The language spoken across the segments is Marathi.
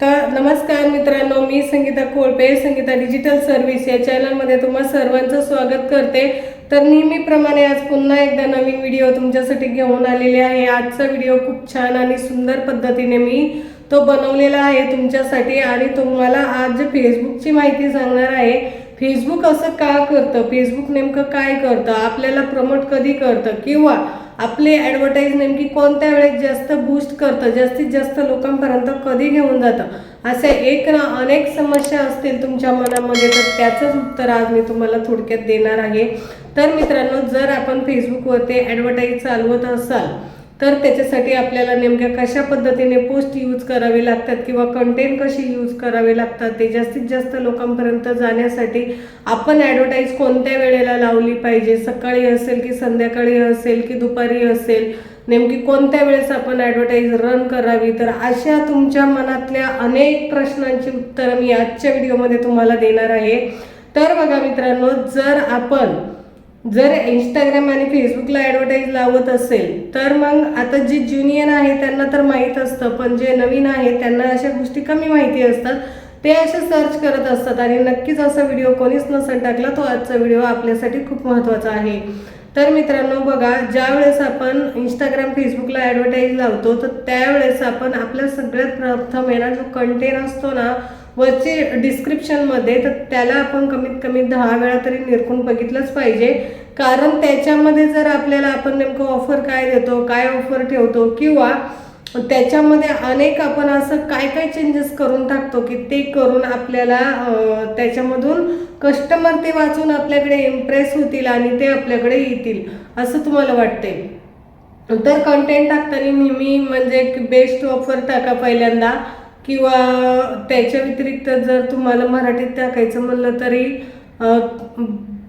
तर नमस्कार मित्रांनो मी संगीता कोळपे संगीता डिजिटल सर्व्हिस या चॅनलमध्ये तुम्हा सर्वांचं स्वागत करते. तर नेहमीप्रमाणे आज पुन्हा एकदा नवीन व्हिडिओ तुमच्यासाठी घेऊन आलेले आहे. आजचा व्हिडिओ खूप छान आणि सुंदर पद्धतीने मी तो बनवलेला आहे तुमच्यासाठी आणि तुम्हाला आज फेसबुकची माहिती सांगणार आहे. फेसबुक असं का करतं? फेसबुक नेमकं काय करतं? आपल्याला प्रमोट कधी करतं? किंवा आपली ॲडव्हर्टाईज नेमकी कोणत्या वेळेस जास्त बूस्ट करतं? जास्तीत जास्त लोकांपर्यंत कधी घेऊन जातं? अशा एक ना अनेक समस्या असतील तुमच्या मनामध्ये तर त्याचंच उत्तर आज मी तुम्हाला थोडक्यात देणार आहे. तर मित्रांनो जर आपण फेसबुकवरती ॲडव्हर्टाईज चालवत असाल तर त्याच्यासाठी आपल्याला नेमक्या कशा पद्धतीने पोस्ट यूज करावे लागतात किंवा कंटेंट कशी यूज करावे लागतात ते जास्तीत जास्त लोकांपर्यंत जाण्यासाठी आपण ॲडव्हर्टाईज कोणत्या वेळेला लावली पाहिजे? सकाळी असेल की संध्याकाळी असेल की दुपारी असेल? नेमकी कोणत्या वेळेस आपण ॲडव्हर्टाईज रन करावी? तर अशा तुमच्या मनातल्या अनेक प्रश्नांची उत्तरं मी आजच्या व्हिडिओमध्ये तुम्हाला देणार आहे. तर बघा मित्रांनो जर आपण जर इंस्टाग्राम आणि फेसबुकला ॲडव्हर्टाईज लावत असेल तर मग आता जे ज्युनियर आहे त्यांना तर माहीत असतं पण जे नवीन आहे त्यांना अशा गोष्टी कमी माहिती असतात. ते असे सर्च करत असतात आणि नक्कीच असा व्हिडिओ कोणीच नसेल टाकला तो आजचा व्हिडिओ आपल्यासाठी खूप महत्त्वाचा आहे. तर मित्रांनो बघा ज्यावेळेस आपण इंस्टाग्राम फेसबुकला ॲडव्हर्टाईज लावतो तर त्यावेळेस आपण आपल्या सगळ्यात प्रथम येणार जो कंटेंट असतो ना वरची डिस्क्रिप्शनमध्ये तर त्याला आपण कमीत कमी दहा वेळा तरी निरखून बघितलंच पाहिजे. कारण त्याच्यामध्ये जर आपल्याला आपण नेमकं ऑफर काय देतो काय ऑफर ठेवतो किंवा त्याच्यामध्ये अनेक आपण असं काय काय चेंजेस करून टाकतो की ते करून आपल्याला त्याच्यामधून कस्टमर ते वाचून आपल्याकडे इम्प्रेस होतील आणि ते आपल्याकडे येतील असं तुम्हाला वाटते तर कंटेंट टाकताना नेहमी म्हणजे बेस्ट ऑफर टाका पहिल्यांदा. किंवा त्याच्या व्यतिरिक्त जर तुम्हाला मराठीत टाकायचं म्हणलं तरी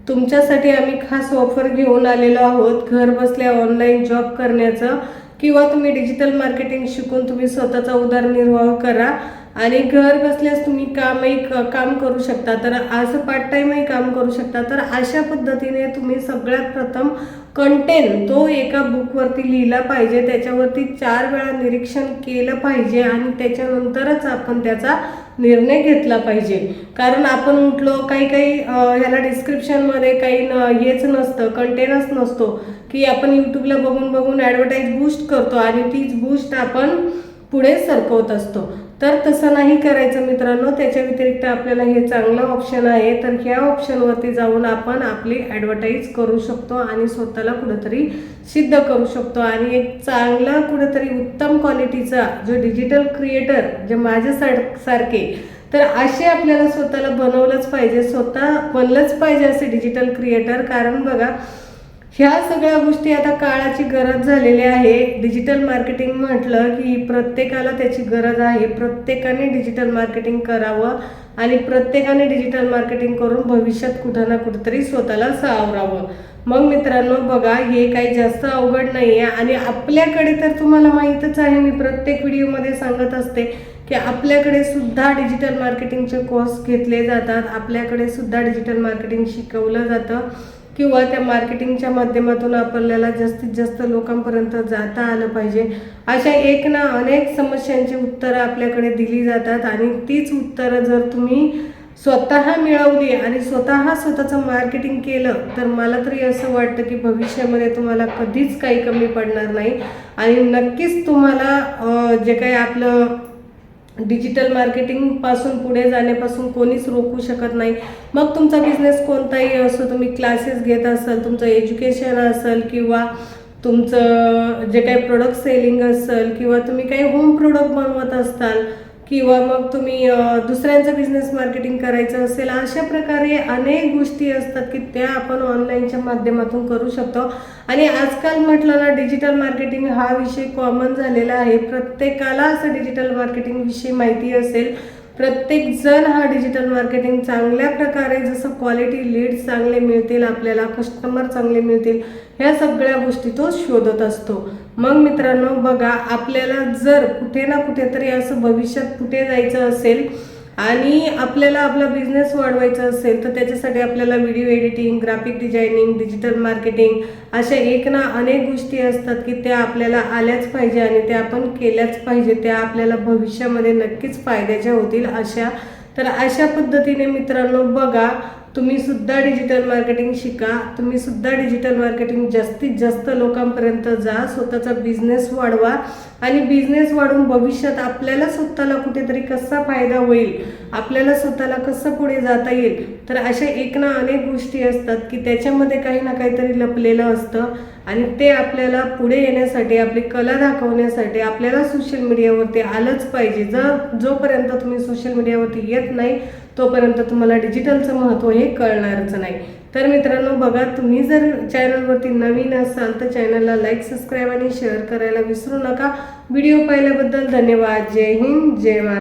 तुमच्यासाठी आम्ही खास ऑफर घेऊन आलेलो आहोत घर बसल्या ऑनलाईन जॉब करण्याचं. किंवा तुम्ही डिजिटल मार्केटिंग शिकून तुम्ही स्वतःचा उदरनिर्वाह करा. आणि घर बसल्यास तुम्ही कामही क- काम करू शकता. तर असं पार्ट टाईमही काम करू शकता. तर अशा पद्धतीने तुम्ही सगळ्यात प्रथम कंटेंट तो एका बुकवरती लिहिला पाहिजे. त्याच्यावरती चार वेळा निरीक्षण केलं पाहिजे आणि त्याच्यानंतरच आपण त्याचा निर्णय घेतला पाहिजे. कारण आपण उठलो काही काही ह्याला डिस्क्रिप्शनमध्ये काही न हेच नसतं कंटेनच नसतो. की आपण यूट्यूबला बघून बघून ॲडव्हर्टाईज बूस्ट करतो आणि तीच बूस्ट आपण पुढे सरकवत असतो. तर तसं नाही करायचं मित्रांनो. त्याच्या व्यतिरिक्त आपल्याला हे चांगलं ऑप्शन आहे. तर ह्या ऑप्शनवरती जाऊन आपण आपली ॲडव्हर्टाईज करू शकतो आणि स्वतःला कुठंतरी सिद्ध करू शकतो. आणि एक चांगला कुठंतरी उत्तम क्वालिटीचा जो डिजिटल क्रिएटर जे माझ्या सार सारखे तर असे आपल्याला स्वतःला बनवलंच पाहिजे. स्वतः बनलंच पाहिजे असे डिजिटल क्रिएटर कारण बघा ह्या सगळ्या गोष्टी आता काळाची गरज झालेली आहे. डिजिटल मार्केटिंग म्हटलं की प्रत्येकाला त्याची गरज आहे. प्रत्येकाने डिजिटल मार्केटिंग करावं आणि प्रत्येकाने डिजिटल मार्केटिंग करून भविष्यात कुठं ना कुठंतरी स्वतःला सावरावं. मग मित्रांनो बघा हे काही जास्त अवघड नाही आहे आणि आपल्याकडे तर तुम्हाला माहीतच आहे मी प्रत्येक व्हिडिओमध्ये सांगत असते की आपल्याकडे सुद्धा डिजिटल मार्केटिंगचे कोर्स घेतले जातात. आपल्याकडे सुद्धा डिजिटल मार्केटिंग शिकवलं जातं. किंवा त्या मार्केटिंगच्या माध्यमातून आपल्याला जास्तीत जास्त लोकांपर्यंत जाता आलं पाहिजे. अशा एक ना अनेक समस्यांची उत्तरं आपल्याकडे दिली जातात आणि तीच उत्तरं जर तुम्ही स्वतः मिळवली आणि स्वतः स्वतःचं मार्केटिंग केलं तर मला तरी असं वाटतं की भविष्यामध्ये तुम्हाला कधीच काही कमी पडणार नाही. आणि नक्कीच तुम्हाला जे काही आपलं डिजिटल मार्केटिंगपासून पुढे जाण्यापासून कोणीच रोखू शकत नाही. मग तुमचा बिझनेस कोणताही असो तुम्ही क्लासेस घेत असाल तुमचं एज्युकेशन असेल किंवा तुमचं जे काही प्रोडक्ट सेलिंग असेल किंवा तुम्ही काही होम प्रोडक्ट बनवत असताल किंवा मग तुम्ही दुसऱ्यांचं बिझनेस मार्केटिंग करायचं असेल अशा प्रकारे अनेक गोष्टी असतात की त्या आपण ऑनलाईनच्या माध्यमातून करू शकतो. आणि आजकाल म्हटलं ना डिजिटल मार्केटिंग हा विषय कॉमन झालेला आहे. प्रत्येकाला असं डिजिटल मार्केटिंग विषयी माहिती असेल. प्रत्येक जण हा डिजिटल मार्केटिंग चांगल्या प्रकारे जसं क्वालिटी लीड्स चांगले मिळतील आपल्याला कस्टमर चांगले मिळतील ह्या सगळ्या गोष्टी तो शोधत असतो. मग मित्रांनो बघा आपल्याला जर कुठे ना कुठेतरी असं भविष्यात कुठे जायचं असेल आणि आपल्याला आपला बिझनेस वाढवायचा असेल तर त्याच्यासाठी आपल्याला video editing graphic designing digital marketing अशा एक ना अनेक गोष्टी असतात की त्या आपल्याला आल्याच पाहिजे आणि त्या आपण केल्याच पाहिजे. त्या आपल्याला भविष्यामध्ये नक्कीच फायद्याच्या होतील अशा. तर अशा पद्धतीने मित्रांनो बघा तुम्ही सुद्धा डिजिटल मार्केटिंग शिका. तुम्ही सुद्धा डिजिटल मार्केटिंग जास्तीत जास्त लोकांपर्यंत जा. स्वतःचा बिझनेस वाढवा. आणि बिझनेस वाढवून भविष्यात आपल्याला स्वतःला कुठेतरी कसा फायदा होईल आपल्याला स्वतःला कसं पुढे जाता येईल तर अशा एक ना अनेक गोष्टी असतात की त्याच्यामध्ये काही ना काहीतरी लपलेलं असतं. आणि ते आपल्याला पुढे येण्यासाठी आपली कला दाखवण्यासाठी आपल्याला सोशल मीडियावरती आलंच पाहिजे. जर जोपर्यंत तुम्ही सोशल मीडियावरती येत नाही तोपर्यंत तुम्हाला डिजिटलचं महत्त्व हे कळणारच नाही. तर मित्रांनो बघा तुम्ही जर चॅनलवरती नवीन असाल तर चॅनलला लाईक सबस्क्राईब आणि शेअर करायला विसरू नका. व्हिडिओ पाहिल्याबद्दल धन्यवाद. जय हिंद जय महाराज